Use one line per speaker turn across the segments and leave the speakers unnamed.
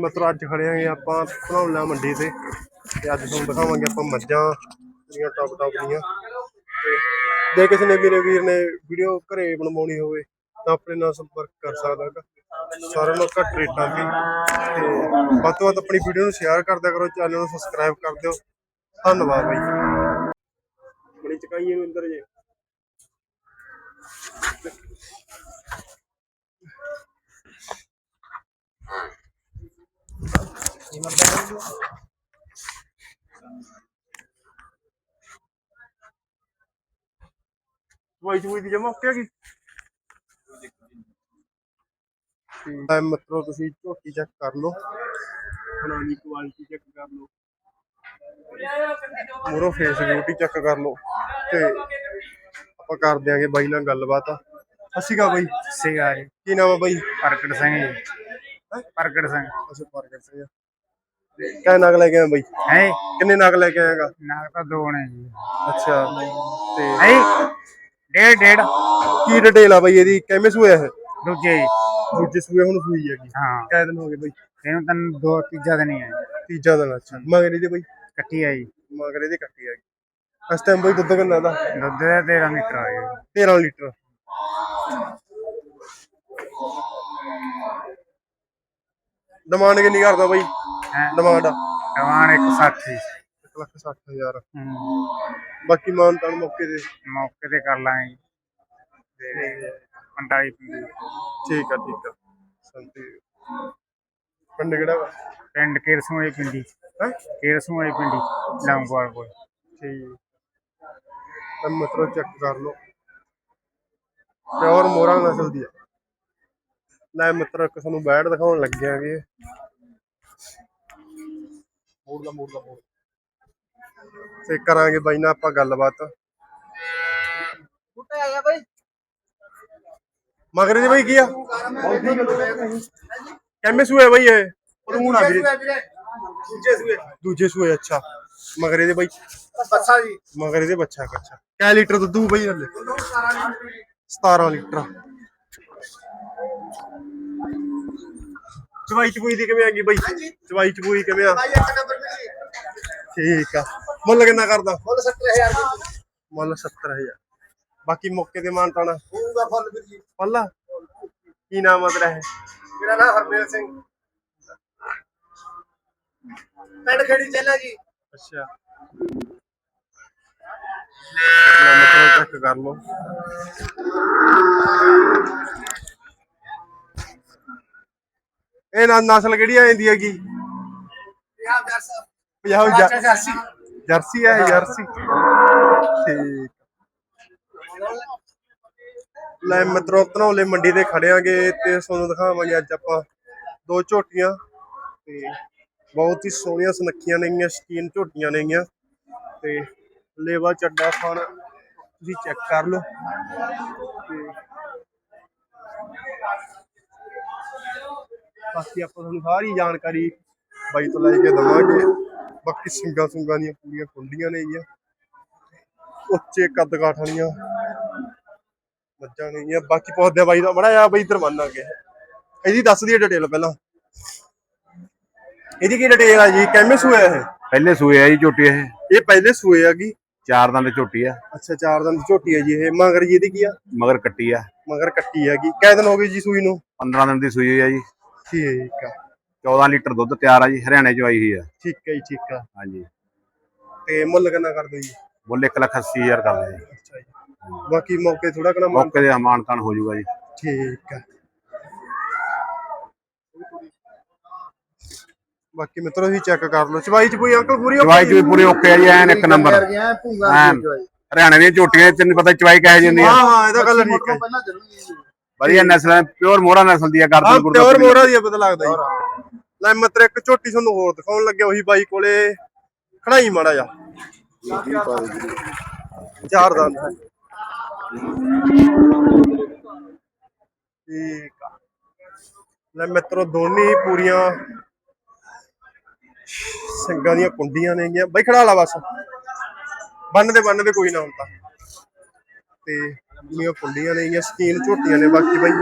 ਮਤਲਬ ਅੱਜ ਖੜੇ ਆਂਗੇ ਆਪਾਂ ਧਨੌਲਾ ਮੰਡੀ ਤੇ ਤੇ ਅੱਜ ਤੁਹਾਨੂੰ ਦਿਖਾਵਾਂਗੇ ਆਪਾਂ ਮੱਝਾਂ ਜਿਹੜੀਆਂ ਟੌਪ ਟੌਪ ਦੀਆਂ। ਜੇ ਕਿਸੇ ਨੇ ਵੀਰੇ ਵੀਰ ਨੇ ਵੀਡੀਓ ਘਰੇ ਬਣਵਾਉਣੀ ਹੋਵੇ ਤਾਂ ਆਪਣੇ ਨਾਲ ਸੰਪਰਕ ਕਰ ਸਕਦਾ ਹੈਗਾ। ਸਾਰਿਆਂ ਨੂੰ ਘੱਟ ਰੇਟਾਂ ਤੇ ਤੇ ਵੱਧ ਤੋਂ ਵੱਧ ਆਪਣੀ ਵੀਡੀਓ ਨੂੰ ਸ਼ੇਅਰ ਕਰਦਿਆ ਕਰੋ ਚੈਨਲ ਨੂੰ ਸਬਸਕ੍ਰਾਈਬ ਕਰ ਦਿਓ। ਧੰਨਵਾਦ ਬਾਈ। ਬੜੀ ਚਕਾਈ ਇਹਨੂੰ ਅੰਦਰ ਜੇ। ਵਾਈ ਚੂਈ ਦੀ ਜਮਾ ਓਕੇ ਹੈਗੀ ਤੇ ਤੁਸੀਂ ਝੋਟੀ ਚੈੱਕ ਕਰ ਲਓ। ਬਣਾਉਣੀ ਕੁਆਲਿਟੀ ਚੈੱਕ ਕਰ ਲਓ। ਮੂਰੋ ਫੇਸ ਬਿਊਟੀ ਚੈੱਕ ਕਰ ਲਓ। ਤੇ ਆਪਾਂ ਕਰ ਦਿਆਂਗੇ ਬਾਈ ਨਾਲ ਗੱਲਬਾਤ। ਸ਼੍ਰੀ ਅਕਾਲ ਬਾਈ।
ਸੀਗਾ ਜੀ।
ਕੀ ਨਾਮ ਆ ਬਾਈ?
ਪ੍ਰਗਟ ਸਿੰਘ ਜੀ। ਪ੍ਰਗਟ ਸਿੰਘ।
ਅਸੀਂ ਪਾਰਕਰ ਸੇ ਕਿੰਨੇ ਨਗ ਲੈ ਕੇ ਆਇਆ ਬਾਈ?
ਹੈ?
ਕਿੰਨੇ ਨਗ ਲੈ ਕੇ ਆਏਗਾ?
ਨਾਗ ਤਾਂ ਦੋ ਨੇ ਜੀ।
ਅੱਛਾ ਤੇ
ਹੈ? ਡੇਢ ਡੇਢ।
ਕੀ ਡਿਟੇਲ ਆ ਬਾਈ ਇਹਦੀ? ਕਿਵੇਂ ਸੂਇਆ ਹੈ
ਦੂਜੇ ਜੀ।
ਦੂਜੇ ਸੂਏ ਹੁਣ ਸੂਈ ਹੈਗੀ।
ਹਾਂ।
ਕਿੰਨੇ ਦਿਨ ਹੋ ਗਏ ਬਾਈ?
ਇਹਨੂੰ ਤਾਂ ਦੋ ਤੀਜਾ ਦਿਨ ਹੀ ਹੈ
ਤੀਜਾ ਦਿਨ ਅੱਛਾ। ਮਗਰ ਇਹਦੇ ਬਾਈ?
ਕੱਟੀ ਆਈ
ਮਗਰ ਇਹਦੇ ਕੱਟੀ ਹੈਗੀ ਇਸ ਟਾਈਮ ਬਾਈ ਦੁੱਧ ਕਿੰਨਾ ਦਾ?
ਦੁੱਧ ਦਾ 13 ਲੀਟਰ ਆ ਗਿਆ
13 ਲੀਟਰ। ਡਿਮਾਂਡ ਕਿੰਨੀ ਕਰਦਾ ਬਾਈ?
ਹੈ?
ਡਿਮਾਂਡ।
ਜਵਾਨ 160
1 ਲੱਖ 60 ਹਜ਼ਾਰ।
ਹੂੰ।
ਬਾਕੀ ਮਾਨ ਤਾਨ ਮੌਕੇ ਤੇ
ਮੌਕੇ ਤੇ ਕਰ ਲਾਂਗੇ। ਤੇ 45 ਪੰਜੀ
ਠੀਕ ਆ ਠੀਕ ਆ। ਸੰਤੀ ਪਿੰਡ ਕਿਹੜਾ ਵਾ?
ਪਿੰਡ ਕਿਰਸੂ ਵਾਲੀ ਪਿੰਡੀ।
ਹੈ?
ਕਿਰਸੂ ਵਾਲੀ ਪਿੰਡੀ ਲੰਗਵਾਲ ਕੋਲ।
ਠੀਕ ਤਾਂ ਮਤਲਬ ਚੈੱਕ ਕਰ ਲਓ। ਪਿਓਰ ਮੋਰਾ ਨਸਲ ਦੀ ਆ। ਲੈ ਮਿੱਤਰ ਇੱਕ ਤੁਹਾਨੂੰ ਬੈੜ ਦਿਖਾਉਣ ਲੱਗੇ ਆਗੇ ਮੋੜ ਦਾ ਮੋੜ ਦਾ ਮੋੜ। ਤੇ ਕਰਾਂਗੇ ਬਾਈ ਨਾਲ ਆਪਾਂ ਗੱਲਬਾਤ। ਮਗਰੇ ਦੇ ਬਾਈ ਕੀ ਆ? ਕਿੰਨੇ ਸੂਏ ਬਾਈ ਇਹ। ਉਹਨੂੰ ਨਾ ਵੀਰੇ।
ਦੂਜੇ ਸੂਏ।
ਦੂਜੇ ਸੂਏ ਅੱਛਾ। ਮਗਰੇ ਦੇ ਬਾਈ।
ਬੱਸਾ ਜੀ।
ਮਗਰ ਇਹਦੇ ਬੱਚਾ ਕੱਚਾ ਕੈ ਲੀਟਰ ਦੁੱਧ ਬਈ ਹਲੇ? 17 ਲੀਟਰ। ਚਵਾਈ ਚਪੂਈ ਦੀ ਕਿਵੇਂ ਆਗੀ ਬਈ? ਚਵਾਈ ਚਪੂਈ ਕਿਵੇਂ ਆ?
ਭਾਈ ਇੱਕ ਨੰਬਰ ਮਿਲੀ
ਠੀਕ ਆ। ਮੁੱਲ ਕਿੰਨਾ ਕਰਦਾ?
ਮੁੱਲ 70000 ਦੀ
ਮੁੱਲ 70000 ਬਾਕੀ ਮੌਕੇ ਤੇ ਮਾਨ ਤਾਣਾ।
ਹੋਊਗਾ ਫੁੱਲ ਵੀਰ ਜੀ।
ਪੱਲਾ ਕੀ ਨਾਮ ਆ ਤੇਰਾ ਇਹ?
ਮੇਰਾ ਨਾਮ ਹਰਮੇਲ ਸਿੰਘ। ਪਿੰਡ ਖੇੜੀ ਚੱਲਾ ਜੀ।
ਅੱਛਾ। ਮਤਲਬ ਚੈੱਕ ਕਰ ਲਓ। ਇਹ ਨਾ ਨਸਲ ਕਿਹੜੀ ਆ ਜਾਂਦੀ ਹੈਗੀ?
ਪੰਜਾਬ ਜਰਸੀ।
ਜਰਸੀ। ਹੈ ਜਰਸੀ। ਠੀਕ। ਲੈ ਮਿੱਤਰੋ ਧਨੌਲੇ ਮੰਡੀ ਤੇ ਖੜਿਆਂਗੇ ਤੇ ਤੁਹਾਨੂੰ ਦਿਖਾਵਾਂਗੇ ਅੱਜ ਆਪਾਂ ਦੋ ਝੋਟੀਆਂ। ਤੇ ਬਹੁਤ ਹੀ ਸੋਹਣੀਆਂ ਸੁਨੱਖੀਆਂ ਨੇਗੀਆਂ ਸ਼ਕੀਨ ਝੋਟੀਆਂ ਨੇਗੀਆਂ ਤੇ ਲੇਵਾ ਚੱਡਾ ਖਾਨ ਤੁਸੀਂ ਚੈੱਕ ਕਰ ਲਓ। ਤੇ ਬਾਕੀ ਆਪਾਂ ਤੁਹਾਨੂੰ ਸਾਰੀ ਜਾਣਕਾਰੀ ਬਾਈ ਤੋਂ ਲੈ ਕੇ ਦਵਾਂਗੇ। ਬਾਕੀ ਸਿੰਗਾਂ ਸੁੰਗਾਂ ਦੀਆਂ ਪੂਰੀਆਂ ਕੁੰਡੀਆਂ ਨੇ ਗੀਆਂ। ਉੱਚੇ ਕੱਦ ਕਾਠ ਵਾਲੀਆਂ ਮੱਝਾਂ ਨੇ ਗੀਆਂ। ਬਾਕੀ ਪੁੱਛਦੇ ਆ ਬਾਈ ਦਾ ਬੜਾ ਆ ਬਾਈ ਇਧਰ ਮੰਨਾਂਗੇ ਇਹਦੀ ਦੱਸ ਦਈਏ ਡਿਟੇਲ ਪਹਿਲਾਂ। ਇਹਦੀ ਕੀ ਡਿਟੇਲ ਆ ਜੀ? ਕਿੰਨੇ ਸੂਏ ਇਹ?
ਪਹਿਲੇ ਸੂਏ ਆ ਜੀ ਝੋਟੀ ਇਹ।
ਇਹ ਪਹਿਲੇ ਸੂਏ ਹੈਗੀ
ਚਾਰ ਦੰਦ ਝੋਟੀ ਆ।
ਅੱਛਾ ਚਾਰ ਦਿਨ ਦੀ ਝੋਟੀ ਹੈ ਜੀ ਇਹ। ਮਗਰ ਜੀ ਇਹਦੀ ਕੀ ਆ?
ਮਗਰ ਕੱਟੀ ਆ।
ਮਗਰ ਕੱਟੀ ਹੈਗੀ ਕਿੰਨੇ ਦਿਨ ਹੋ ਗਏ ਜੀ ਸੂਈ ਨੂੰ?
15 ਦਿਨ ਦੀ ਸੂਈ ਹੋਈ ਆ ਜੀ।
ਠੀਕ ਆ।
14 ਲੀਟਰ ਦੁੱਧ ਤਿਆਰ ਆ ਜੀ ਹਰਿਆਣੇ ਚ ਆਈ ਹੋਈ ਆ।
ਠੀਕ ਹੈ ਜੀ ਠੀਕ ਆ।
ਹਾਂਜੀ।
ਤੇ ਮੁੱਲ ਕਿੰਨਾ ਕਰਦੇ ਜੀ?
ਮੁੱਲ 1 ਲੱਖ 80 ਹਜ਼ਾਰ ਕਰਦੇ ਜੀ।
ਅੱਛਾ ਜੀ। ਬਾਕੀ ਮੌਕੇ ਥੋੜਾ ਕਿੰਨਾ ਮੰਨ
ਮੌਕੇ ਦੇ ਹਮਾਨ ਤਾਨ ਹੋ ਜਾਊਗਾ ਜੀ।
ਠੀਕ ਆ। ਬਾਕੀ ਮਿੱਤਰੋ ਵੀ ਚੈੱਕ ਕਰ ਲਓ। ਚਵਾਈ ਚ ਕੋਈ ਅੰਕਲ ਪੂਰੀ
ਚਵਾਈ ਚ ਵੀ ਪੂਰੇ ਓਕੇ ਆ ਜੀ ਐਨ ਇੱਕ ਨੰਬਰ ਐਨ। ਹਰਿਆਣੇ ਦੀਆਂ ਝੋਟੀਆਂ ਤੈਨੂੰ ਪਤਾ ਚਵਾਈ ਕਹੇ ਜਾਂਦੀ ਆ
ਹਾਂ ਹਾਂ ਇਹਦਾ ਗੱਲ ਠੀਕ ਹੈ
ਪਹਿਲਾਂ ਜ਼ਰੂਰੀ ਜੀ
ਵਧੀਆ ਨਸਲ ਪਿਓਰ ਮੋਹਰਾ ਨਸਲ ਦੀ ਆ
ਹਾਂ
ਗਰਦਨ
ਪਿਓਰ ਮੋਰਾ ਦੀ ਆ, ਪਤਾ ਲੱਗਦਾ ਜੀ। ਲੈ ਮਿੱਤਰ ਇੱਕ ਝੋਟੀ ਤੁਹਾਨੂੰ ਹੋਰ ਦਿਖਾਉਣ ਲੱਗਿਆ ਉਹੀ ਬਾਈ ਕੋਲੇ ਖੜਾਈ ਮਾੜਾ ਜਾ ਚਾਰ ਦੰਦ। ਠੀਕ ਆ। ਲੈ ਮਿੱਤਰੋ ਦੋਨੇ ਹੀ ਪੂਰੀਆਂ ਸਿੰਘਾਂ ਦੀਆਂ ਕੁੰਡੀਆਂ ਨੇਗੀਆਂ। ਬਈ ਖੜਾ ਲਾ ਬਸ। ਬੰਨ ਦੇ ਬੰਨ ਦੇ ਕੋਈ ਨਾ ਹੁਣ ਤਾਂ। ਤੇ ਪੂਰੀਆਂ ਕੁੰਡੀਆਂ ਨੇਗੀਆਂ ਸਕੀਨ ਝੋਟੀਆਂ ਨੇ ਬਾਕੀ ਬਾਈ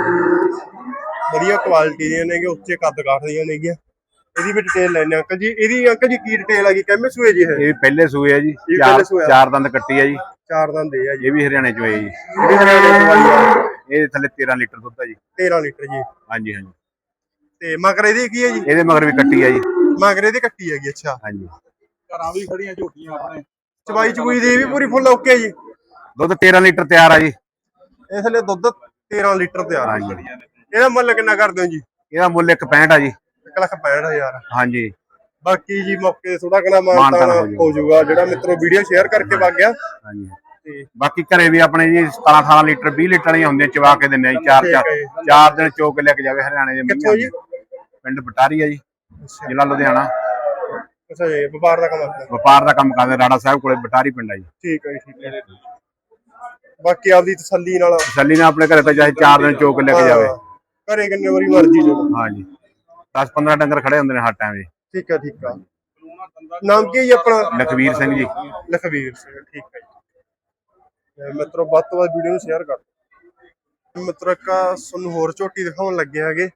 ਵਧੀਆ ਕੁਆਲਿਟੀ ਦੀਆਂ ਨੇਗੇ ਉੱਚੇ ਕੱਦ ਕਾਠ ਦੀਆਂ ਨੇਗੀਆਂ। ਇਹਦੀ ਵੀ ਡਿਟੇਲ ਲੈਣੇ ਅੰਕਲ ਜੀ ਇਹਦੀ ਅੰਕਲ ਜੀ ਕੀ ਡਿਟੇਲ ਆ ਗਈ? ਕਿੰਨੇ ਸੂਏ ਜੀ ਇਹ।
ਇਹ ਪਹਿਲੇ ਸੂਏ ਆ ਜੀ। ਚਾਰ ਦੰਦ ਕੱਟੀ ਆ ਜੀ।
ਚਾਰ ਦੰਦੇ ਆ ਜੀ।
ਇਹ ਵੀ ਹਰਿਆਣੇ ਚ ਹੋਏ ਜੀ।
ਜਿਹੜੀ ਹਰਿਆਣੇ ਤੋਂ ਆਈ ਆ।
ਇਹ ਥੱਲੇ 13 ਲੀਟਰ ਦੁੱਧ ਆ ਜੀ।
13 ਲੀਟਰ ਜੀ।
ਹਾਂਜੀ ਹਾਂਜੀ।
ਤੇ ਮਗਰ ਇਹਦੀ ਕੀ ਹੈ ਜੀ?
ਇਹਦੇ ਮਗਰ ਵੀ ਕੱਟੀ ਆ ਜੀ।
ਮਗਰ ਇਹਦੀ ਕੱਟੀ ਹੈਗੀ ਅੱਛਾ।
ਹਾਂਜੀ।
ਘਰਾਂ ਵੀ ਖੜੀਆਂ ਝੋਟੀਆਂ ਆਪਣੇ।
ਚਵਾਈ ਚਵੂਈ ਦੀ ਵੀ ਪੂਰੀ ਫੁੱਲ ਓਕੇ ਜੀ।
ਦੁੱਧ 13 ਲੀਟਰ ਤਿਆਰ ਆ ਜੀ।
ਇਸ ਲਈ ਦੁੱਧ 13 ਲੀਟਰ ਤਿਆਰ ਆ ਜੀ। ਇਹਦਾ ਮੁੱਲ ਕਿੰਨਾ ਕਰਦੇ ਹੋ ਜੀ?
ਇਹਦਾ ਮੁੱਲ 165 ਆ ਜੀ।
1 ਲੱਖ 65000
ਹਾਂਜੀ।
ਬਾਕੀ ਜੀ ਮੌਕੇ ਥੋੜਾ ਕਿਨਾ
ਮਾਨਤਾਨ ਹੋ ਜਾਊਗਾ।
ਜਿਹੜਾ ਮਿੱਤਰੋ ਵੀਡੀਓ ਸ਼ੇਅਰ ਕਰਕੇ ਵਗ ਗਿਆ।
ਹਾਂਜੀ।
ਤੇ
ਬਾਕੀ ਘਰੇ ਵੀ ਆਪਣੇ ਜੀ 17 18 ਲੀਟਰ 20 ਲੀਟਰ ਵਾਲੀਆਂ ਹੁੰਦੀਆਂ ਚਵਾ ਕੇ ਦਿੰਦੇ ਆ ਚਾਰ ਚਾਰ। ਚਾਰ ਦਿਨ ਚੋ ਕੇ ਲੈ ਕੇ ਜਾਵੇ ਹਰਿਆਣੇ ਦੇ
ਕਿੱਥੋਂ ਜੀ
ਪਿੰਡ ਬਟਾਰੀ ਆ ਜੀ ਜ਼ਿਲ੍ਹਾ ਲੁਧਿਆਣਾ।
ਅੱਛਾ ਜੀ ਵਪਾਰ ਦਾ ਕੰਮ
ਵਪਾਰ ਦਾ ਕੰਮ ਕਰਦੇ ਰਾੜਾ ਸਾਹਿਬ ਕੋਲੇ ਬਟਾਰੀ ਪਿੰਡ ਆ ਜੀ।
ਠੀਕ ਹੈ ਜੀ ਠੀਕ ਹੈ ਬਾਕੀ ਆਪਦੀ ਤਸੱਲੀ ਨਾਲ।
ਤਸੱਲੀ ਨਾਲ ਆਪਣੇ ਘਰੇ ਤਾਂ ਚਾਹੇ ਚਾਰ ਦਿਨ ਚੋ ਕੇ ਲੈ ਕੇ ਜਾਵੇ।
ਘਰੇ ਕਿੰਨੇ ਵਾਰੀ ਮਰਜ਼ੀ ਜਦੋਂ
ਹਾਂਜੀ। 10 15 ਡੰਗਰ ਖੜੇ ਹੁੰਦੇ ਨੇ ਹਰ ਟਾਈਮ ਜੀ।
ਠੀਕ ਹੈ ਠੀਕ ਆ। ਨਾਮ ਕੀ ਹੈ ਜੀ ਆਪਣਾ?
ਲਖਵੀਰ ਸਿੰਘ ਜੀ।
ਲਖਵੀਰ ਸਿੰਘ ਠੀਕ ਹੈ ਜੀ। ਮਿੱਤਰੋ ਵੱਧ ਤੋਂ ਵੱਧ ਵੀਡੀਓ ਨੂੰ ਸ਼ੇਅਰ ਕਰ ਦਿਓ। ਮਿੱਤਰੋ ਇੱਕ ਤੁਹਾਨੂੰ ਹੋਰ ਝੋਟੀ ਦਿਖਾਉਣ ਲੱਗੇ ਹੈਗੇ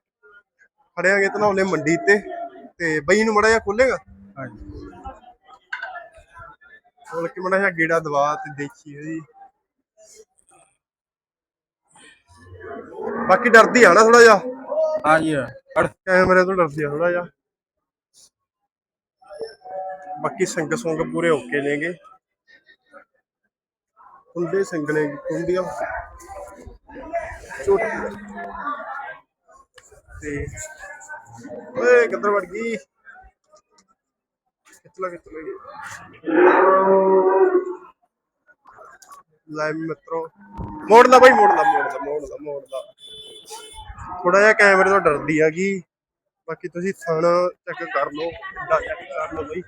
ਖੜਿਆਂਗੇ ਧਨੌਲੇ ਮੰਡੀ ਤੇ। ਤੇ ਬਈ ਨੂੰ ਮੜਾ ਜਿਹਾ ਖੋਲੇਗਾ
ਹਾਂਜੀ।
ਖੋਲ ਕੇ ਮੜਾ ਜਿਹਾ ਗੇੜਾ ਦਵਾ ਤੇ ਦੇਖੀਏ ਜੀ। ਬਾਕੀ ਡਰਦੀ ਆ ਨਾ ਥੋੜਾ ਜਿਹਾ।
ਹਾਂਜੀ
ਕੈਮਰੇ ਤੋਂ ਡਰਦੀ ਆ ਥੋੜਾ ਜਿਹਾ। ਬਾਕੀ ਸੰਗ ਸੰਗ ਪੂਰੇ ਓਕੇ ਨੇਗੇ। ਕੁੰਡੇ ਸੰਗ ਨੇ ਕੁੰਡੀਆਂ ਛੋਟੀ ਤੇ ਓਏ ਕਿੱਧਰ ਵੜ ਗਈ? ਕਿੱਥੇ ਲੱਗ ਕਿੱਥੇ ਲੱਗੀ ਲੈ ਮਿੱਤਰੋ। ਮੋੜ ਲਾ ਬਾਈ ਮੋੜ ਲਾ ਮੋੜ ਲਾ ਮੋੜ ਲਾ ਮੋੜ ਲਾ। ਥੋੜਾ ਜਿਹਾ ਕੈਮਰੇ ਤੋਂ ਡਰਦੀ ਹੈਗੀ ਬਾਕੀ ਤੁਸੀਂ ਥਾਣਾ ਚੈੱਕ ਕਰ ਲਓ ਡਾ ਚੈੱਕ ਕਰ ਲਓ ਬਈ।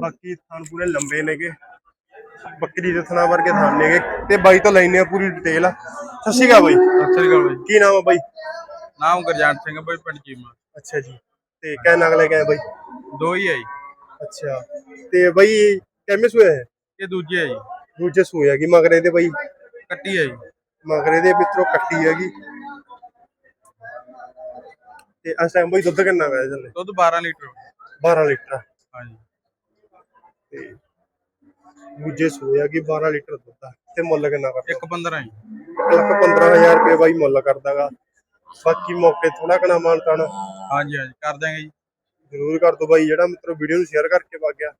ਬਾਕੀ ਥਾਣ ਪੂਰੇ ਲੰਬੇ ਨੇਗੇ। ਬੱਕਰੀ ਦੇ ਥਣਾ ਵਰਗੇ ਥਾਣ ਨੇਗੇ। ਤੇ ਬਾਈ ਤੋਂ ਲੈਣੇ ਆ ਪੂਰੀ ਡਿਟੇਲ ਸਤਿ ਸ਼੍ਰੀ ਅਕਾਲ ਬਾਈ।
ਸਤਿ ਸ੍ਰੀ ਅਕਾਲ ਬਾਈ।
ਕੀ ਨਾਮ ਆ ਬਾਈ?
ਨਾਮ ਗੁਰਜਾਨ ਸਿੰਘ ਬਾਈ ਪਿੰਡ ਚੀਮਾ।
ਅੱਛਾ ਜੀ। ਤੇ ਕਹਿ ਨਗ ਲੈ ਕੇ ਆਏ ਬਾਈ?
ਦੋ ਹੀ ਆ ਜੀ।
ਅੱਛਾ। ਤੇ ਬਾਈ ਕਿੰਨੇ ਸੂਏ ਹੈ
ਇਹ ਦੂਜੇ ਆ ਜੀ।
ਦੂਜੇ ਸੂਏ ਹੈਗੀ ਮਗਰੇ ਦੇ ਬਾਈ?
ਕੱਟੀ ਆ ਜੀ।
ਮਗਰੇ ਦੇ ਵਿੱਚੋਂ ਕੱਟੀ ਹੈਗੀ ਤੇ ਇਸ ਟਾਈਮ ਬਾਈ ਦੁੱਧ ਕਿੰਨਾ ਗਾ ਇਹਦੇ
ਦੁੱਧ 12 ਲੀਟਰ
12 ਲੀਟਰ
ਹਾਂਜੀ।
ਤੇ ਦੂਜੇ ਸੂਏ ਹੈਗੀ 12 ਲੀਟਰ ਦੁੱਧ ਆ। ਤੇ ਮੁੱਲ ਕਿੰਨਾ ਕਰਦਾ?
ਇੱਕ 15 ਜੀ।
ਇੱਕ ਲੱਖ 15000 ਰੁਪਏ ਬਾਈ ਮੁੱਲ ਕਰਦਾਗਾ। ਬਾਕੀ ਮੌਕੇ ਥੋੜਾ ਕਣਾ ਮਾਨਤਾਨ।
ਹਾਂਜੀ ਹਾਂਜੀ। ਕਰ ਦਾਂਗੇ ਜੀ।
ਜ਼ਰੂਰ ਕਰ ਦੋ ਬਾਈ ਜਿਹੜਾ ਮਿੱਤਰੋ ਵੀਡੀਓ ਨੂੰ ਸ਼ੇਅਰ ਕਰਕੇ ਵਗ ਗਿਆ।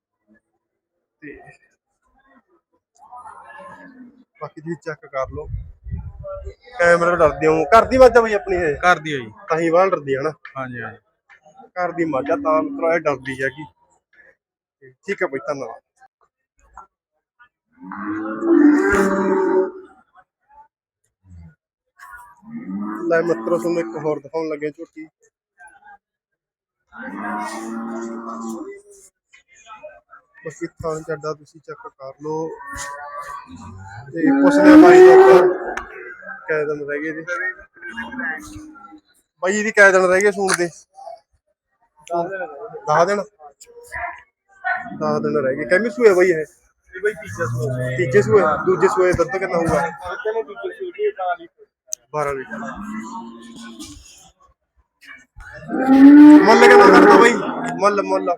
ਤੇ ਬਾਕੀ ਤੁਸੀਂ ਚੈੱਕ ਕਰ ਲਓ। ਕੈਮਰਾ ਡਰਦੇ ਹੋ। ਘਰ ਦੀ ਵਾਜਾ ਬਾਈ ਆਪਣੀ ਇਹ?
ਕਰ ਦਿਓ ਜੀ।
ਕਹੀਂ ਵਾਲ ਡਰਦੀ ਹੈ ਨਾ।
ਹਾਂਜੀ ਹਾਂਜੀ।
ਘਰ ਦੀ ਮਾਜਾ ਤਾਂ ਮਿੱਤਰੋ ਇਹ ਡਰਦੀ ਹੈਗੀ। ਤੇ ਠੀਕ ਹੈ ਬਾਈ ਧੰਨਵਾਦ। ਲੈ ਮਿੱਤਰੋ ਤੁਹਾਨੂੰ ਇੱਕ ਹੋਰ ਦਿਖਾਉਣ ਲੱਗੇ ਝੋਟੀ। ਬਾਕੀ ਥਾਂ ਚੱਡਾ ਤੁਸੀਂ ਚੈੱਕ ਕਰ ਲਓ। ਤੇ ਪੁੱਛਦੇ ਬਾਈ ਤੋਂ ਆਪਾਂ ਦਿਨ ਰਹਿ ਗਏ ਜੀ। ਬਾਈ ਇਹਦੀ ਕਿਹ ਦਿਨ ਰਹਿ ਗਏ ਸੂਣ ਦੇ। 10 ਦਿਨ। 10 ਦਿਨ ਰਹਿ ਗਏ। ਕਿੰਨੇ ਸੂਏ ਬਾਈ ਇਹ।
ਬਈ ਤੀਜੇ
ਸੂਏ। ਦੂਜੇ ਸੂਏ ਦੁੱਧ ਕਿੰਨਾ ਹੋਊਗਾ?
ਦੂਜੇ ਸੂਏ ਦੀ 12 ਲੀਟਰ
12 ਲੀਟਰ। ਮੁੱਲ ਕਿੰਨਾ ਕਰਦਾ ਬਾਈ? ਮੁੱਲ ਮੁੱਲ।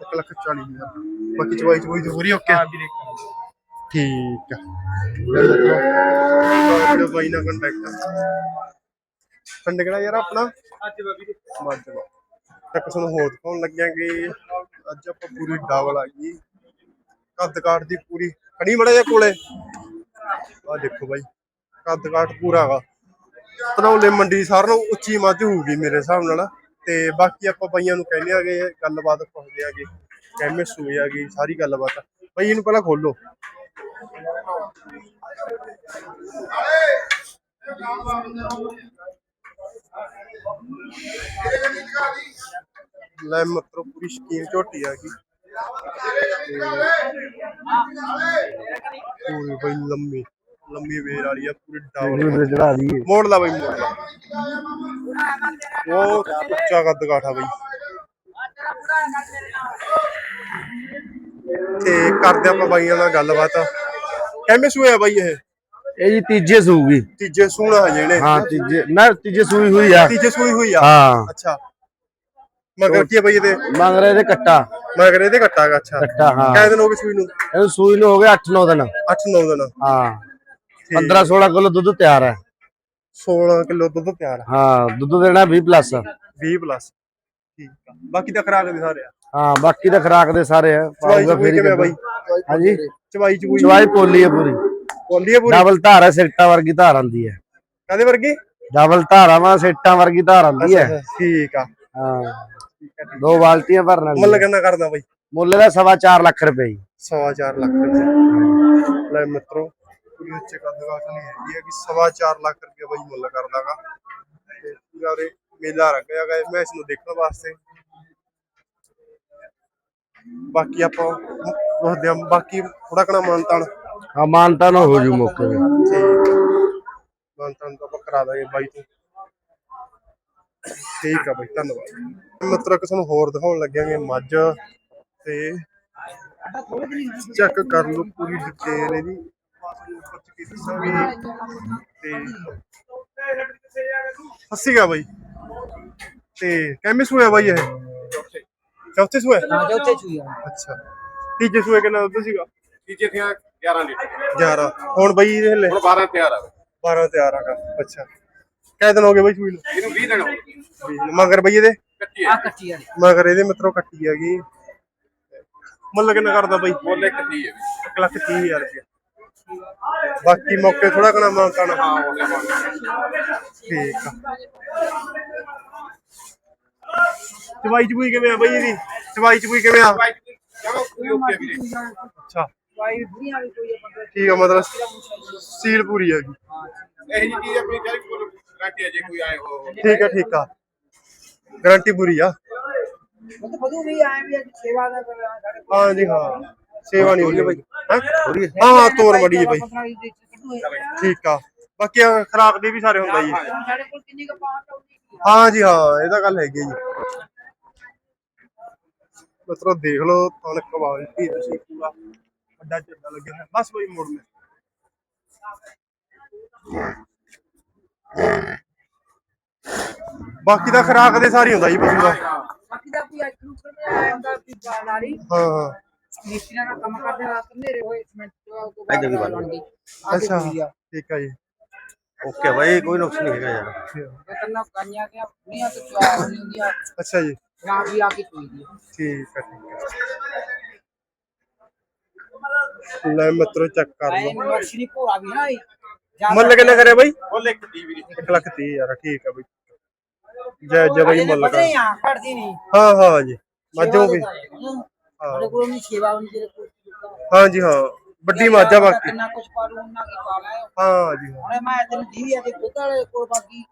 ਇੱਕ ਲੱਖ ਚਾਲੀ ਹਜ਼ਾਰ। ਬਾਕੀ ਚਵਾਈ ਚਵਾਈ ਤੇ ਪੂਰੀ ਓਕੇ। ਠੀਕ ਆ। ਚਲੋ ਬਾਈ ਨਾਲ ਕੰਟੈਕਟ ਪਿੰਡ ਕਿਹੜਾ ਯਾਰ ਆਪਣਾ?
ਅੱਜ ਬਾਬੀ ਦੇ
ਮਾਜਵਾ ਇੱਕ ਤੁਹਾਨੂੰ ਹੋਰ ਦਿਖਾਉਣ ਲੱਗਿਆਂਗੇ ਅੱਜ ਆਪਾਂ ਪੂਰੀ ਡਬਲ ਆ ਗਈ। ਕੱਦ ਕਾਠ ਦੀ ਪੂਰੀ। ਖੜੀ ਮੜਾ ਕੋਲੇ? ਆ ਦੇਖੋ ਬਾਈ। ਕੱਦ ਕਾਠ ਪੂਰਾ ਹੈਗਾ। ਧਨੌਲੇ ਮੰਡੀ ਸਾਰਿਆਂ ਨਾਲੋਂ ਉੱਚੀ ਮੱਝ ਹੋਊਗੀ ਮੇਰੇ ਹਿਸਾਬ ਨਾਲ। ਤੇ ਬਾਕੀ ਆਪਾਂ ਬਾਈਆਂ ਨੂੰ ਕਹਿੰਦੇ ਆਗੇ, ਗੱਲਬਾਤ ਪੁੱਛਦੇ ਆਗੇ। ਕਿਵੇਂ ਸੂਏ ਆਗੀ, ਸਾਰੀ ਗੱਲਬਾਤ। ਬਾਈ, ਇਹਨੂੰ ਪਹਿਲਾਂ ਖੋਲੋ। ਲੈ ਮਤਲਬ ਪੂਰੀ ਸ਼ਕੀਮ ਝੋਟੀ ਆ ਗਈ। ਪੂਰੀ ਬਈ ਲੰਮੀ। ਲੰਮੀ ਵੇਰ ਵਾਲੀ ਆ ਪੂਰੀ ਡਾਵਲ
ਚੜਾ ਦੀ
ਮੋੜ ਲਾ ਬਈ ਮੋੜ ਲਾ। ਉਹ ਉੱਚਾ ਕੱਦ ਕਾਠਾ ਬਈ। ਤੇ ਕਰਦੇ ਆਪਾਂ ਬਾਈਆਂ ਨਾਲ ਗੱਲਬਾਤ। ਕਿਵੇਂ ਸੂਏ ਆ ਬਾਈ ਇਹ?
ਇਹ ਜੀ ਤੀਜੇ ਸੂਗੀ।
ਤੀਜੇ ਸੂਣਾ ਹਜੇ ਨੇ
ਹਾਂ ਤੀਜੇ। ਨਾ ਤੀਜੇ ਸੂਈ ਹੋਈ ਆ।
ਤੀਜੇ ਸੂਈ ਹੋਈ ਆ?
ਹਾਂ।
ਅੱਛਾ। ਮਗਰ ਕੀ ਆ ਬਈ ਇਹਦੇ?
ਮੰਗ ਰਹੇ ਤੇ ਕੱਟਾ।
ਮਗਰ ਇਹਦੇ ਕੱਟਾ ਗਾ ਅੱਛਾ।
ਕੱਟਾ ਹਾਂ।
ਕਿੰਨੇ ਦਿਨ ਹੋ ਗਏ ਸੂਈ ਨੂੰ?
ਇਹਨੂੰ ਸੂਈ ਨੂੰ ਹੋ ਗਿਆ 8-9 ਦਿਨ।
8-9 ਦਿਨ।
ਹਾਂ। 15-16 ਕਿਲੋ ਦੁੱਧ ਤਿਆਰ ਹੈ।
16 ਕਿਲੋ ਦੁੱਧ ਤਿਆਰ
ਹਾਂ। ਦੁੱਧ ਦੇਣਾ 20 ਪਲੱਸ
20 ਪਲੱਸ ਠੀਕ ਆ। ਬਾਕੀ ਤਾਂ ਖਰਾਕ ਦੇ ਸਾਰੇ ਆ।
ਹਾਂ ਬਾਕੀ ਤਾਂ ਖਰਾਕ ਦੇ ਸਾਰੇ ਆ।
ਚਵਾਈ
ਪਾਊਗਾ ਫੇਰ ਹੀ
ਬਾਈ?
ਹਾਂਜੀ?
ਚਵਾਈ ਚੂਈ
ਚਵਾਈ ਪੋਲੀ ਹੈ ਪੂਰੀ।
ਬੋਲੀ ਆ ਪੂਰੀ?
ਡਬਲ ਧਾਰ ਹੈ ਸਿੱਟਾਂ ਵਰਗੀ ਧਾਰ ਆਂਦੀ ਹੈ।
ਕਾਦੇ ਵਰਗੀ?
ਡਬਲ ਧਾਰਾਂ ਵਾ ਸਿੱਟਾਂ ਵਰਗੀ ਧਾਰ ਆਂਦੀ ਹੈ।
ਠੀਕ ਆ।
ਹਾਂ। ਦੋ ਬਾਲਟੀਆਂ ਭਰਨ
ਮੁੱਲ
ਵਾਲੀ
ਕਿੰਨਾ ਕਰਦਾ ਬਾਈ?
ਮੁੱਲ ਦਾ ਸਵਾ ਚਾਰ ਲੱਖ ਰੁਪਏ ਜੀ।
ਸਵਾ ਚਾਰ ਲੱਖ ਰੁਪਏ। ਲੈ ਮਿੱਤਰੋ ਪੂਰੀ ਉੱਚੇ ਕੱਦ ਦਾ ਨਹੀਂ ਹੈਗੀ ਹੈ ਕਿ ਸਵਾ ਚਾਰ ਲੱਖ ਰੁਪਏ ਬਾਈ ਮੁੱਲ ਕਰਦਾਗਾ। ਤੇ ਪੂਰਾ ਉਰੇ ਮੇਲਾ ਰੱਖਿਆ ਗਿਆ ਮੈਂ ਇਸ ਨੂੰ ਦੇਖਣ ਵਾਸਤੇ। ਬਾਕੀ ਆਪਾਂ ਦੱਸਦੇ ਹਾਂ ਬਾਕੀ ਥੋੜਾ ਕਣਾ ਮਾਨਤਾਨ।
ਹਾਂ ਮਾਨਤਾ ਨਾ ਹੋ ਜੂ ਮੌਕੇ
ਮਾਨਤਾਨ ਤਾਂ ਆਪਾਂ ਕਰਾ ਦਾਂਗੇ ਬਾਈ ਤੋਂ। ਠੀਕ ਆ ਬਾਈ ਧੰਨਵਾਦ। ਮਿੱਤਰੋ ਕਿ ਤੁਹਾਨੂੰ ਹੋਰ ਦਿਖਾਉਣ ਲੱਗਿਆਂਗੇ ਮੱਝ ਤੇ ਚੈੱਕ ਕਰ ਲਓ ਪੂਰੀ ਡਿਟੇਲ ਇਹਦੀ। ਤੇ ਸੱਸੀ ਗਾ ਬਾਈ। ਤੇ ਕਿੰਨੇ ਸੂਏ ਆ ਬਾਈ ਇਹ? ਚੌਥੇ ਸੂਏ?
ਹਾਂ ਚੌਥੇ ਆ।
ਅੱਛਾ। ਤੀਜੇ ਸੂਏ ਕਿੰਨਾ ਦੁੱਧ ਸੀਗਾ?
ਤੀਜੇ ਥਿਆ 11 ਲੀਟਰ।
11 ਹੁਣ ਬਾਈ ਇਹ ਹਲੇ
ਹੁਣ 12 ਤਿਆਰ ਆ
12 ਤਿਆਰ ਆਗਾ ਅੱਛਾ। ਕਿੰਨੇ ਦਿਨ ਹੋ ਗਏ ਬਾਈ ਸੂਈ ਨੂੰ?
ਇਹਨੂੰ 20 ਦਿਨ ਹੋ ਗਏ।
ਮਗਰ ਬਾਈ ਇਹਦੇ?
ਕੱਟੀ
ਆ। ਕੱਟੀ ਆ।
ਮਗਰ ਇਹਦੇ ਮਿੱਤਰੋ ਕੱਟੀ ਹੈਗੀ ਮੁੱਲ ਕਿੰਨਾ ਕਰਦਾ ਬਾਈ?
ਹੈ
1 ਲੱਖ ਤੀਹ ਹਜ਼ਾਰ ਰੁਪਏ ਬਾਕੀ ਮੌਕੇ ਥੋੜਾ ਕਣਾ ਮਾਨਤਾਨ
ਹਾਂ ਹੋ ਗਿਆ ਮਾਨ
ਠੀਕ ਆ ਚਵਾਈ ਚਬੂਈ ਕਿਵੇਂ ਆ ਬਾਈ ਇਹਦੀ ਚਵਾਈ ਚਬੂਈ ਕਿਵੇਂ ਆ
ਚਲੋ ਕੋਈ ਓਕੇ ਵੀਰੇ
ਅੱਛਾ
ਵਾਈ ਬੁੜੀਆਂ ਵੀ ਕੋਈ ਬੰਦਾ
ਠੀਕ ਆ ਮਤਲਬ ਸੀਲ ਪੂਰੀ ਹੈਗੀ
ਇਹ ਜੀ ਚੀਜ਼ ਆਪਣੀ ਚਾਲੀ ਕੋਲ ਕੱਟੀ ਹੈ ਜੇ ਕੋਈ ਆਏ ਹੋ
ਠੀਕ ਆ ਠੀਕ ਆ ਗਾਰੰਟੀ ਪੂਰੀ ਆ
ਮਤਲਬ ਬਦੂ ਵੀ ਆਏ ਵੀ ਅੱਜ ਸੇਵਾ ਦਾ ਕਰ ਸਾਡੇ ਕੋਲ
ਹਾਂ ਜੀ ਹਾਂ ਸੇਵਾ ਨਹੀਂ ਹੋਈ ਬਾਈ। ਹਾਂ? ਹਾਂ ਤੋਰ ਮੜੀ ਹੈ ਬਾਈ।
15 ਦੀ ਕੱਢੂ ਹੈ
ਠੀਕ ਆ। ਬਾਕੀ ਖਰਾਕ ਦੇ ਵੀ ਸਾਰੇ ਹੁੰਦਾ ਜੀ।
ਸਾਡੇ ਕੋਲ ਕਿੰਨੀ ਕ ਪਾਉਂਟ ਆਉਂਦੀ
ਹਾਂ। ਜੀ ਹਾਂ ਇਹ ਤਾਂ ਗੱਲ ਹੈਗੀ ਜੀ। ਮਤਲਬ ਦੇਖ ਲਓ ਤੁਹਾਨੂੰ ਕੁਆਲਿਟੀ ਤੁਸੀਂ ਪੂਰਾ। ਵੱਡਾ ਝੰਡਾ ਲੱਗਿਆ ਹੈ ਬਸ ਬਈ ਮੋੜ ਲੈ ਬਾਕੀ ਤਾਂ ਖਰਾਕ ਦੇ ਸਾਰੇ ਹੁੰਦਾ ਜੀ ਪਸ਼ੂ ਦਾ।
ਬਾਕੀ ਦਾ ਕੋਈ ਅੱਜ ਨੂੰ ਕਰ ਆਇਆ ਹੁੰਦਾ ਕਿ ਨਾਲੀ
ਹਾਂ ਹਾਂ।
ਮਿਸਤਰੀਆਂ ਦਾ ਕੰਮ ਕਰਦੇ ਰਾਤ ਨੇਰੇ ਹੋਏ ਸਿਮੈਂਟ ਤੋਂ ਬਾਅਦ ਬਣਦੀ
ਅੱਛਾ
ਆ
ਠੀਕ ਆ ਜੀ
ਓਕੇ ਬਾਈ ਕੋਈ ਨੁਕਸ ਨਹੀਂ ਹੈਗਾ ਯਾਰ
ਤੇ ਕੰਨਾ ਕਾਈਆਂ ਕੇ ਬੁੜੀਆਂ ਤੇ ਚਾਹ ਨਹੀਂ ਹੁੰਦੀਆਂ
ਅੱਛਾ ਜੀ
ਨਾ ਵੀ ਆ ਕੇ ਕੋਈ ਦੀ
ਠੀਕ ਆ ਠੀਕ ਆ ਲੈ ਮਿੱਤਰੋ ਚੈੱਕ ਕਰ
ਐ
ਲਓ
ਨਕਸ਼ੀ ਭੋਰਾ ਵੀ ਨਾ ਇਹ
ਮੁੱਲ ਕਿੰਨੇ ਕਰਿਆ ਬਾਈ
ਬੋਲੇ ਕੱਟੀ ਵੀਰੇ
1 ਲੱਖ ਤੀਹ ਹਜ਼ਾਰ ਠੀਕ ਆ ਬਾਈ ਜੈ ਜੈ ਬਾਈ ਮੁੱਲ ਕਰ
ਵਧੇ ਆ ਘਟਦੀ ਨਹੀਂ
ਹਾਂ ਹਾਂ ਜੀ ਮੱਝੋਂ ਵੀ
ਸਾਡੇ ਕੋਲ ਨਹੀਂ ਸੇਵਾ ਹੁੰਦੀ ਤੇਰੇ ਕੋਲ
ਹਾਂ। ਜੀ ਹਾਂ ਵੱਡੀ ਆ ਬਾਕੀ।
ਕਿੰਨਾ ਕੁਝ ਪਾਲੂ ਉਹਨਾਂ ਕੀ ਪਾ ਲਿਆ
ਹਾਂ ਜੀ ਹਾਂ।
ਹੁਣੇ ਮੈਂ ਤੈਨੂੰ ਦੀ ਆ ਤੇ ਦੁੱਧ ਵਾਲੇ ਕੋਲ ਬਾਕੀ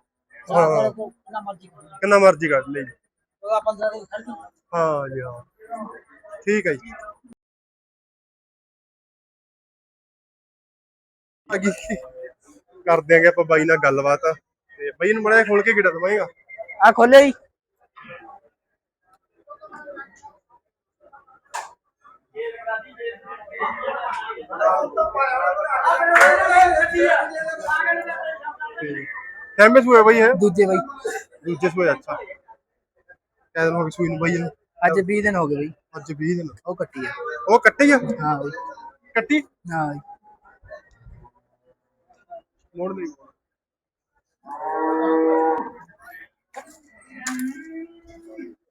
ਹਾਂ।
ਹਾਂ ਕਿੰਨਾ ਮਰਜ਼ੀ ਕਰ ਲੈ
ਕਿੰਨਾ ਮਰਜ਼ੀ ਕੱਢ ਲਈ।
ਉਹਦਾ 15 ਦੇ ਖੜ ਜੂ
ਹਾਂ ਜੀ ਹਾਂ। ਠੀਕ ਹੈ ਜੀ। ਅੱਗੇ ਕਰ ਦਿਆਂਗੇ ਆਪਾਂ ਬਾਈ ਨਾਲ ਗੱਲਬਾਤ। ਤੇ ਬਾਈ ਨੂੰ ਮੜਾ ਖੋਲ ਕੇ ਕਿਹੜਾ ਦਵਾਏਗਾ
ਆ ਖੋਲੇ ਹੀ
ਟਾਈਮ ਸੂਏ ਬਾਈ ਹੈ?
ਦੂਜੇ ਬਾਈ।
ਦੂਜੇ ਸੂਏ ਅੱਛਾ। ਕਹਿੰਦੇ ਹੋ ਗਏ ਸੂਈ ਨੂੰ ਬਾਈ ਨੂੰ
ਅੱਜ 20 ਦਿਨ ਹੋ ਗਏ ਬਾਈ।
ਅੱਜ 20 ਦਿਨ।
ਉਹ ਕੱਟੀ ਆ।
ਉਹ ਕੱਟੀ ਆ?
ਹਾਂ ਬਾਈ।
ਕੱਟੀ?
ਹਾਂ ਬਾਈ।
ਮੋੜ ਦੇ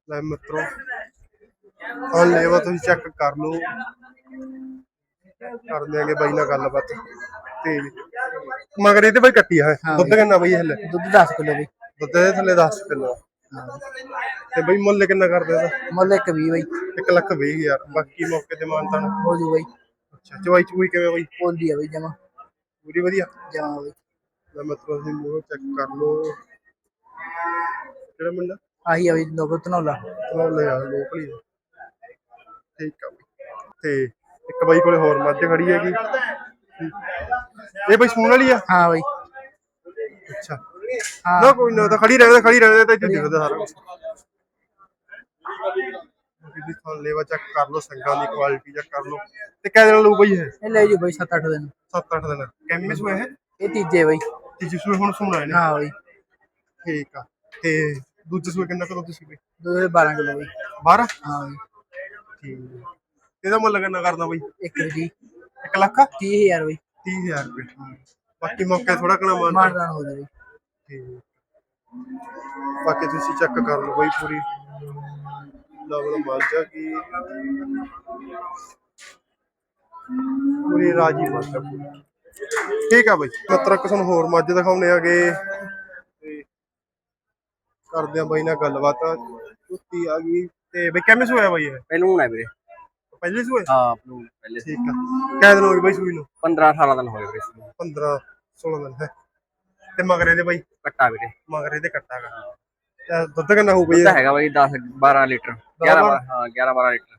ਲੈ ਮਿੱਤਰੋ ਹਾਂ ਲੈਵਾ ਤੁਸੀਂ ਚੈੱਕ ਕਰ ਲਓ। ਕਰ ਦਿਆਂਗੇ ਬਾਈ ਨਾਲ ਗੱਲਬਾਤ। ਤੇ ਮਗਰ ਇਹਦੇ ਬਾਈ ਕੱਟੀ ਆ। ਦੁੱਧ ਕਿੰਨਾ ਬਾਈ ਹਲੇ?
ਦੁੱਧ 10 ਕਿਲੋ ਬਾਈ।
ਦੁੱਧ ਦੇ ਥੱਲੇ 10 ਕਿਲੋ। ਤੇ ਬਾਈ ਮੁੱਲ ਕਿੰਨਾ ਕਰਦੇ ਇਹਦਾ?
ਮੁੱਲ ਇੱਕ 20 ਬਾਈ।
1 ਲੱਖ 20 ਹਜ਼ਾਰ। ਬਾਕੀ ਮੌਕੇ ਤੇ ਮਾਨਤਾ ਨੂੰ
ਹੋ ਜੂ ਬਾਈ।
ਅੱਛਾ ਚਵਾਈ ਚੂਈ ਕਿਵੇਂ ਬਾਈ?
ਪੋਲੀ ਆ ਬਾਈ ਜਮਾ।
ਪੂਰੀ ਵਧੀਆ?
ਜਮਾ ਬਾਈ।
ਲੈ ਮਿੱਤਰੋ ਤੁਸੀਂ ਮੂੰਹ ਚੈੱਕ ਕਰ ਲਓ। ਕਿਹੜਾ ਮੁੰਡਾ?
ਆਹੀ ਆ ਬਾਈ ਲੋਕ ਧਨੌਲਾ।
ਉਹ ਲੈ ਆ। ਲੋਕਲ। ਠੀਕ ਆ ਬਈ। ਤੇ ਇੱਕ ਬਾਈ ਕੋਲੇ ਹੋਰ ਮੱਝ ਖੜੀ ਹੈਗੀ। ਇਹ ਬਾਈ ਸੂਣ ਵਾਲੀ ਆ?
ਹਾਂ ਬਾਈ।
ਅੱਛਾ।
ਹਾਂ
ਨਾ ਕੋਈ ਨਾ ਤਾਂ ਖੜੀ ਰਹਿੰਦੇ ਖੜੀ ਰਹਿੰਦੇ ਤਾਂ ਦਿਖਦਾ ਸਾਰਾ ਕੁਝ ਤੁਹਾਨੂੰ ਲੈਵਾ ਚੈੱਕ ਕਰ ਲਓ ਸੰਗਾਂ ਦੀ ਕੁਆਲਿਟੀ ਚੈੱਕ ਕਰ ਲਓ। ਤੇ ਕਿੰਨੇ ਦਿਨ ਲਊ ਬਾਈ ਇਹ?
ਇਹ ਲੈ ਜੂ ਬਾਈ 7-8 ਦਿਨ।
7-8 ਦਿਨ। ਕਿੰਨੇ ਸੂਏ ਹੈ
ਇਹ ਤੀਜੇ ਬਈ।
ਤੀਜੇ ਸੂਏ ਹੁਣ ਸੁਣਾ ਇਹਨੇ?
ਹਾਂ ਬਈ।
ਠੀਕ ਆ। ਤੇ ਦੂਜੇ ਸੂਏ ਕਿੰਨਾ ਕਰੋ ਤੁਸੀਂ ਬਈ?
ਦੋ ਦੇ 12 ਕਿਲੋ ਬਈ।
12
ਹਾਂ ਬਈ।
ਠੀਕ। ਇਹਦਾ ਮੁੱਲ ਕਿੰਨਾ ਕਰਦਾ ਬਈ?
ਇੱਕ ਦੀ
1 ਲੱਖ?
30000 ਬਈ।
30000 ਰੁਪਏ ਬਾਕੀ ਮੌਕੇ ਥੋੜਾ ਕਣਾ ਮਾਨ
ਮਾਨਦਾਨ ਹੋ ਜਾਵੇ।
ਠੀਕ। ਬਾਕੀ ਤੁਸੀਂ ਚੈੱਕ ਕਰ ਲਓ ਬਈ ਪੂਰੀ। ਲਵਲ ਮਾਲਜਾ ਕੀ। ਪੂਰੀ ਰਾਜੀ ਮਾਲਜਾ ਪੂਰੀ। ਠੀਕ ਆ ਬਈ। ਮਤਰਾ ਕਿਸ ਨੂੰ ਹੋਰ ਮੱਝ ਦਿਖਾਉਣੇ ਆਗੇ ਤੇ ਕਰਦੇ ਆ ਬਾਈ ਨਾਲ ਗੱਲਬਾਤ। ਕੁੱਤੀ ਆ ਗਈ। ਤੇ ਬਈ ਕਿਵੇਂ ਸੋਇਆ ਬਾਈ ਇਹ?
ਪਹਿਲੂ ਹੈ ਵੀਰੇ।
ਪਹਿਲੇ ਸੋਏ?
ਹਾਂ ਪਹਿਲੂ ਪਹਿਲੇ
ਠੀਕ ਆ। ਕਿੰਨੇ ਦਿਨ ਹੋ ਗਏ ਬਾਈ ਸੂਈ ਨੂੰ?
15 18 ਦਿਨ ਵੀਰੇ ਇਸ ਨੂੰ।
15 16 ਦਿਨ ਹੈ। ਤੇ ਮਗਰੇ ਦੇ ਬਾਈ?
ਕੱਟਾ ਵੀਰੇ।
ਮਗਰੇ ਦੇ ਕੱਟਾ ਗਾ। ਤੇ ਦੁੱਧ ਕਿੰਨਾ ਹੋਊ ਬਈ?
ਹੈਗਾ ਬਾਈ 10 12 ਲੀਟਰ। 11 12 ਹਾਂ 11 12 ਲੀਟਰ।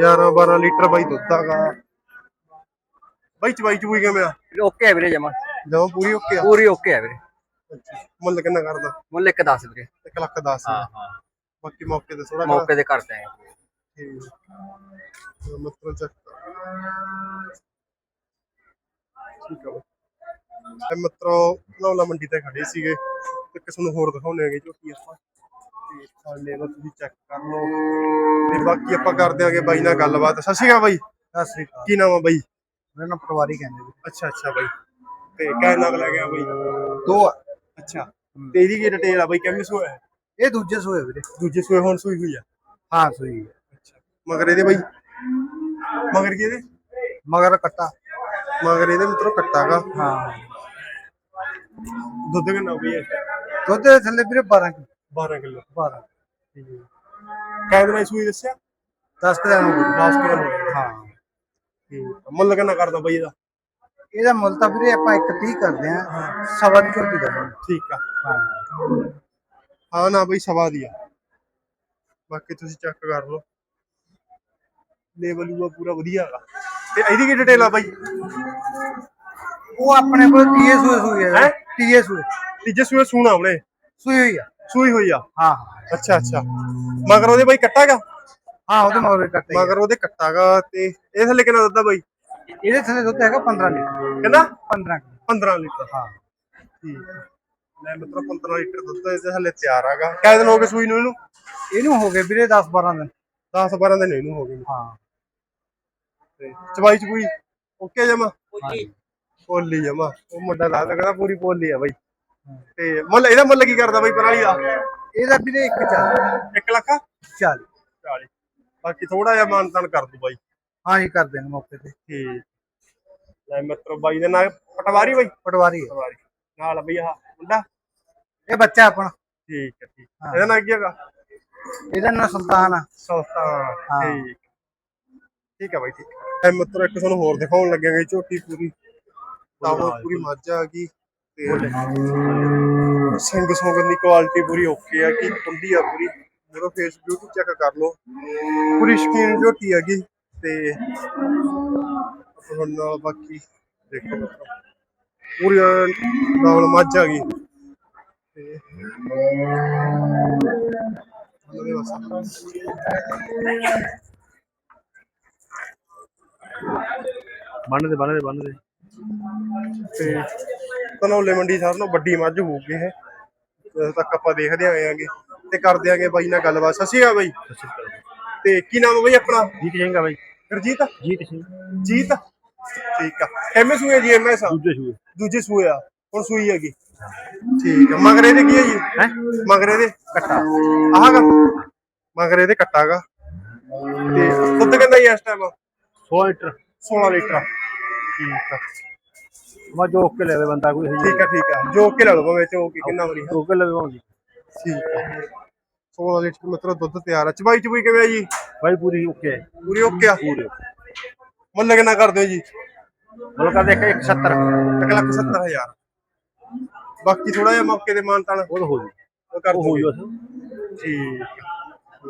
11 12 ਲੀਟਰ ਬਾਈ ਦੁੱਧ ਆਗਾ ਬਾਈ ਚਵਾਈ ਚੂਈ ਕਿਵੇਂ ਆ?
ਓਕੇ ਹੈ ਵੀਰੇ ਜਮਾ।
ਜਮਾ ਪੂਰੀ ਓਕੇ ਆ?
ਪੂਰੀ ਓਕੇ ਹੈ ਵੀਰੇ।
ਮੁੱਲ ਕਿੰਨਾ ਕਰਦਾ?
ਮੁੱਲ ਇੱਕ 10 ਵੀਰੇ।
1 ਲੱਖ 10
ਹਾਂ ਹਾਂ।
ਬਾਕੀ ਮੌਕੇ ਤੇ ਥੋੜਾ
ਮੌਕੇ ਤੇ ਕਰਦੇ ਆਂ।
ਠੀਕ ਆ। ਇਹ ਮਿੱਤਰੋ ਲੌਲਾ ਮੰਡੀ ਤੇ ਖੜੇ ਸੀਗੇ। ਤੇ ਕਿਸ ਨੂੰ ਹੋਰ ਦਿਖਾਉਣੇ ਹੈਗੇ ਝੋਟੀ ਆਪਾਂ ਤੇ ਸਾਲੇ ਵਾ ਤੁਸੀਂ ਚੈੱਕ ਕਰ ਲਓ। ਤੇ ਬਾਕੀ ਆਪਾਂ ਕਰ ਦਿਆਂਗੇ ਬਾਈ ਨਾਲ ਗੱਲਬਾਤ। ਸਤਿ ਸ਼੍ਰੀ ਅਕਾਲ ਬਾਈ।
ਸਤਿ ਸ੍ਰੀ ਅਕਾਲ।
ਕੀ ਨਾਮ ਆ ਬਾਈ?
ਮੇਰਾ ਨਾਮ ਪਟਵਾਰੀ ਕਹਿੰਦੇ ਜੀ।
ਅੱਛਾ ਅੱਛਾ ਬਾਈ। ਤੇ ਕਹਿ ਨਗ ਲੈ ਗਿਆ ਬਾਈ।
ਦੋ ਆ।
ਅੱਛਾ। ਤੇ ਇਹਦੀ ਕੀ ਡਿਟੇਲ ਆ ਬਾਈ? ਕਿੰਨੇ ਹੈ
ਇਹ ਦੂਜੇ ਸੋਏ ਵੀਰੇ।
ਦੂਜੇ ਸੂਏ ਹੁਣ ਸੂਈ ਹੋਈ ਆ?
ਹਾਂ ਸੋਈ
ਮਗਰ ਇਹਦੇ ਬਾਈ। ਮਗਰ ਕੀ ਇਹਦੇ?
ਮਗਰ ਕੱਟਾ।
ਮਗਰ ਇਹਦੇ ਮਿੱਤਰੋ ਕੱਟਾਗਾ।
ਹਾਂ।
ਦੁੱਧ ਕਿੰਨਾ ਬਈ
ਦੁੱਧ ਦੇ ਥੱਲੇ ਵੀਰੇ 12 ਕਿਲੋ।
12 ਕਿਲੋ।
12
ਕਹਿ ਦਿਨ ਸੂਈ ਦੱਸਿਆ?
10 ਦਿਨ ਹੋ ਗਏ।
10 ਕਿਲੋ
ਹਾਂ
ਠੀਕ। ਮੁੱਲ ਕਿੰਨਾ ਕਰਦਾ ਬਾਈ ਇਹਦਾ?
ਇਹਦਾ ਮੁੱਲ ਤਾਂ ਵੀਰੇ ਆਪਾਂ 130 ਕਰਦੇ ਆ ਸਵਾ ਦੀ ਝੋਟੀ ਦਾ।
ਠੀਕ ਆ।
ਹਾਂ।
ਹਾਂ ਨਾ ਬਈ ਸਵਾ ਦੀ ਆ। ਬਾਕੀ ਤੁਸੀਂ ਚੈੱਕ ਕਰ ਲਓ। ਲੈਵਲ ਉਹ ਪੂਰਾ ਵਧੀਆ ਹੈਗਾ। ਤੇ ਇਹਦੀ ਕੀ ਡਿਟੇਲ ਆ ਬਾਈ?
ਉਹ ਆਪਣੇ ਕੋਲ ਤੀਏ ਸੂਏ ਸੂਈ ਹੈ
ਹੈਂ?
ਤੀਏ ਸੂਏ।
ਤੀਜੇ ਸੂਏ ਸੂਣਾ ਉਹਨੇ
ਸੂਈ ਹੋਈ ਆ।
ਸੂਈ ਹੋਈ ਆ?
ਹਾਂ।
ਅੱਛਾ ਅੱਛਾ। ਮਗਰ ਉਹਦੇ ਬਾਈ ਕੱਟਾਗਾ?
ਹਾਂ ਉਹਦੇ ਮਗਰ ਕੱਟੇ।
ਮਗਰ ਉਹਦੇ ਕੱਟਾਗਾ ਤੇ ਇਹ ਥੱਲੇ ਕਿੰਨਾ ਦਿੱਤਾ ਬਾਈ?
ਇਹਦੇ ਥੱਲੇ ਦੁੱਧ ਹੈਗਾ 15 ਲੀਟਰ।
ਕਹਿੰਦਾ
15 ਕਿਲੋ
15 ਲੀਟਰ।
ਹਾਂ।
ਠੀਕ। ਲੈ ਮਿੱਤਰੋ 15 ਲੀਟਰ ਦੁੱਧ ਇਹਦੇ ਹਲੇ ਤਿਆਰ ਆਗਾ। ਕਿੰਨੇ ਦਿਨ ਹੋ ਗਏ ਸੂਈ ਨੂੰ ਇਹਨੂੰ?
ਇਹਨੂੰ ਹੋ ਗਏ ਵੀਰੇ 10 12 ਦਿਨ।
10 12 ਦਿਨ ਇਹਨੂੰ ਹੋ ਗਏ
ਹਾਂ।
ਤੇ ਚਵਾਈ ਚੁਈ ਓਕੇ ਜਮਾ? ਪੋਲੀ ਜਮਾ। ਉਹ ਮੁੰਡਾ ਦਾ ਕਹਿੰਦਾ ਪੂਰੀ ਪੋਲੀ ਆ ਬਾਈ। ਤੇ ਮੁੱਲ ਇਹਦਾ ਮੁੱਲ ਕੀ ਕਰਦਾ ਬਾਈ ਪਰਾਲੀ ਦਾ?
ਇਹਦਾ ਵੀਰੇ ਇੱਕ ਚੱਲ।
1 ਲੱਖ?
ਚੱਲ।
40 ਬਾਕੀ ਥੋੜਾ ਜਿਹਾ ਮਾਨਤਨ ਕਰ ਦੂ ਬਾਈ।
ਹਾਂ ਹੀ ਕਰਦੇ ਨੇ ਮੌਕੇ ਤੇ।
ਠੀਕ। ਲੈ ਮਿੱਤਰੋ ਬਾਈ ਦੇ ਨਾਲ ਪਟਵਾਰੀ ਬਾਈ?
ਪਟਵਾਰੀ
ਪਟਵਾਰੀ। ਨਾਲ ਬਈ ਆਹ ਮੁੰਡਾ।
ਇਹ ਬੱਚਾ ਆਪਣਾ।
ਠੀਕ ਹੈ ਠੀਕ। ਇਹਦਾ ਨਾਂ ਕੀ ਹੈਗਾ?
ਇਹਦਾ ਨਾਂ ਸੁਲਤਾਨ ਆ।
ਸੁਲਤਾਨ। ਠੀਕ। ਠੀਕ ਹੈ ਬਾਈ ਠੀਕ। ਐ ਮਿੱਤਰੋ ਇੱਕ ਤੁਹਾਨੂੰ ਹੋਰ ਦਿਖਾਉਣ ਲੱਗਿਆਗਾ ਝੋਟੀ ਪੂਰੀ ਤਾਂ ਉਹ ਪੂਰੀ ਮੱਝ ਆ ਗਈ ਤੇ ਸਿੰਘ ਸੌਂਗਣ ਦੀ ਕੁਆਲਿਟੀ ਪੂਰੀ ਓਕੇ ਆ ਕੀ ਕੁੰਡੀ ਆ ਪੂਰੀ। ਮੇਰਾ ਫੇਸ ਬਿਊਟੀ ਚੈੱਕ ਕਰ ਲਓ ਪੂਰੀ ਸ਼ਕੀਨ ਝੋਟੀ ਹੈਗੀ ਤੇ ਆਪਾਂ ਹੁਣ ਨਾਲ ਬਾਕੀ ਦੇਖੋ ਪੂਰੀ ਨਾਲ ਮੱਝ ਆ ਗਈ। ਤੇ ਉਹਦੇ ਵਾਸਤੇ
ਬੰਨ ਦੇ ਬੰਨ ਦੇ ਬੰਨ ਦੇ।
ਤੇ ਧਨੌਲੇ ਮੰਡੀ ਸਾਰਿਆਂ ਨਾਲੋਂ ਵੱਡੀ ਮੱਝ ਹੋਊਗੀ ਇਹ। ਜਦੋਂ ਤੱਕ ਆਪਾਂ ਦੇਖਦੇ ਆਏਾਂਗੇ ਤੇ ਕਰਦੇ ਆਂਗੇ ਬਾਈ ਨਾਲ ਗੱਲਬਾਤ। ਸਤਿ ਸ਼੍ਰੀ ਅਕਾਲ ਬਾਈ। ਤੇ ਕੀ ਨਾਮ ਹੈ ਬਾਈ ਆਪਣਾ?
ਜੀਤ ਸਿੰਘਾ ਬਾਈ।
ਗੁਰਜੀਤ
ਜੀਤ ਸਿੰਘ।
ਜੀਤ? ਠੀਕ ਆ। ਐਮਏ ਸੂਏ ਜੀ ਐਮਐਸ
ਦੂਜੇ ਸੂਏ।
ਦੂਜੇ ਸੂਏ ਆ। ਹੁਣ ਸੂਈ ਹੈਗੀ। ਠੀਕ ਆ। ਮਗਰੇ ਦੇ ਕੀ ਹੈ ਜੀ?
ਹੈ?
ਮਗਰੇ ਦੇ ਕੱਟਾ। ਆਹਗਾ ਮਗਰੇ ਦੇ ਕੱਟਾਗਾ ਤੇ ਦੁੱਧ ਕਿੰਨਾ ਇਸ ਟਾਈਮ
100 ਲੀਟਰ
16 ਲੀਟਰ। ਠੀਕ ਆ।
ਮੈਂ ਜੋ ਕੇ ਲੈਵੇ ਬੰਦਾ ਕੋਈ
ਠੀਕ ਆ ਠੀਕ ਆ। ਜੋ ਕੇ ਲੈ ਲਓ ਭਾਵੇਂ ਚੋ ਕੇ ਕਿੰਨਾ ਵਾਰੀ
ਜੋ ਕੇ ਲਵਾਉਂਗੀ
ਠੀਕ ਆ। 16 ਲੀਟਰ ਮਤਲਬ ਦੁੱਧ ਤਿਆਰ ਆ। ਚਬਾਈ ਚਬੂਈ ਕਿਵੇਂ ਆ ਜੀ?
ਬਾਈ ਪੂਰੀ ਓਕੇ। ਹੈ
ਪੂਰੀ ਓਕੇ ਆ? ਮੁੱਲ ਕਿੰਨਾ ਕਰਦੇ ਹੋ ਜੀ?
ਬੋਲ ਕਰਦੇ ਇੱਕ 170
1 ਲੱਖ 70 ਹਜ਼ਾਰ। ਬਾਕੀ ਥੋੜਾ ਜਿਹਾ ਮੌਕੇ ਦੇ ਮਾਨਤਾਨ
ਉਹ ਤਾਂ ਹੋ ਜੂ।
ਉਹ ਕਰ
ਉਹ ਹੋ ਬਸ।
ਠੀਕ ਆ।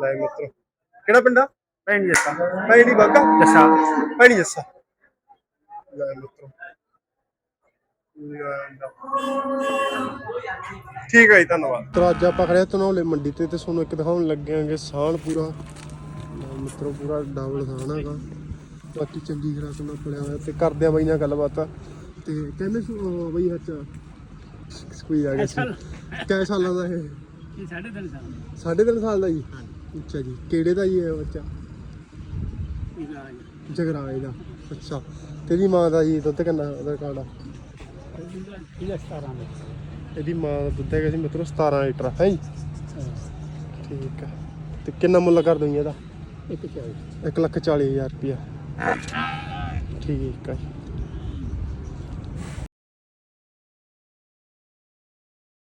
ਲੈ ਮਿੱਤਰ। ਕਿਹੜਾ ਪਿੰਡਾ
ਜੀ ਦੱਸਾਂ।
ਭੈਣੀ ਬਾਗਾ
ਦੱਸਾਂ।
ਭੈਣੀ ਜੱਸਾ ਲੈ ਮਿੱਤਰ। ਠੀਕ ਹੈ ਜੀ ਧੰਨਵਾਦ। ਤੋ ਅੱਜ ਆਪਾਂ ਖੜੇ ਮੰਡੀ ਤੇ ਤੇ ਤੁਹਾਨੂੰ ਇੱਕ ਦਿਖਾਉਣ ਲੱਗਿਆਂਗੇ ਸਾਣ ਪੂਰਾ। ਮਿੱਤਰੋ ਪੂਰਾ ਡਬਲ ਸਾਣ ਹੈਗਾ। ਬਾਕੀ ਚੰਗੀ ਖਰਾਕ ਨਾਲ ਪੜਿਆ ਹੋਇਆ ਤੇ ਕਰਦੇ ਆ ਬਾਈ ਨਾਲ ਗੱਲਬਾਤ। ਤੇ ਕਹਿੰਦੇ ਬਈ ਹੱਚ ਕੋਈ ਆ ਗਿਆ ਸੀ। ਕਿੰਨੇ ਸਾਲਾਂ ਦਾ ਇਹ?
ਇਹ ਸਾਢੇ ਤਿੰਨ ਸਾਲ।
ਸਾਢੇ ਤਿੰਨ ਸਾਲ ਦਾ ਜੀ? ਅੱਛਾ ਜੀ ਕਿਹੜੇ ਦਾ ਜੀ ਇਹ ਬੱਚਾ? ਜਗਰਾਏ ਦਾ। ਅੱਛਾ। ਤੇਰੀ ਮਾਂ ਦਾ ਜੀ ਦੁੱਧ ਕਿੰਨਾ ਉਹਦਾ ਰਿਕਾਰਡ ਆ
ਇਹ 17 ਦੇ
ਇਹਦੀ ਮਾਂ ਦਾ ਦੁੱਧ ਹੈਗਾ ਸੀ ਮਿੱਤਰੋ 17 ਲੀਟਰ ਹੈ ਜੀ? ਠੀਕ ਆ ਤੇ ਕਿੰਨਾ ਮੁੱਲ ਕਰ ਦੂੰ ਇਹਦਾ?
ਇੱਕ ਚਾਹੀਦਾ
1 ਲੱਖ 40 ਹਜ਼ਾਰ ਰੁਪਇਆ। ਠੀਕ ਆ ਜੀ।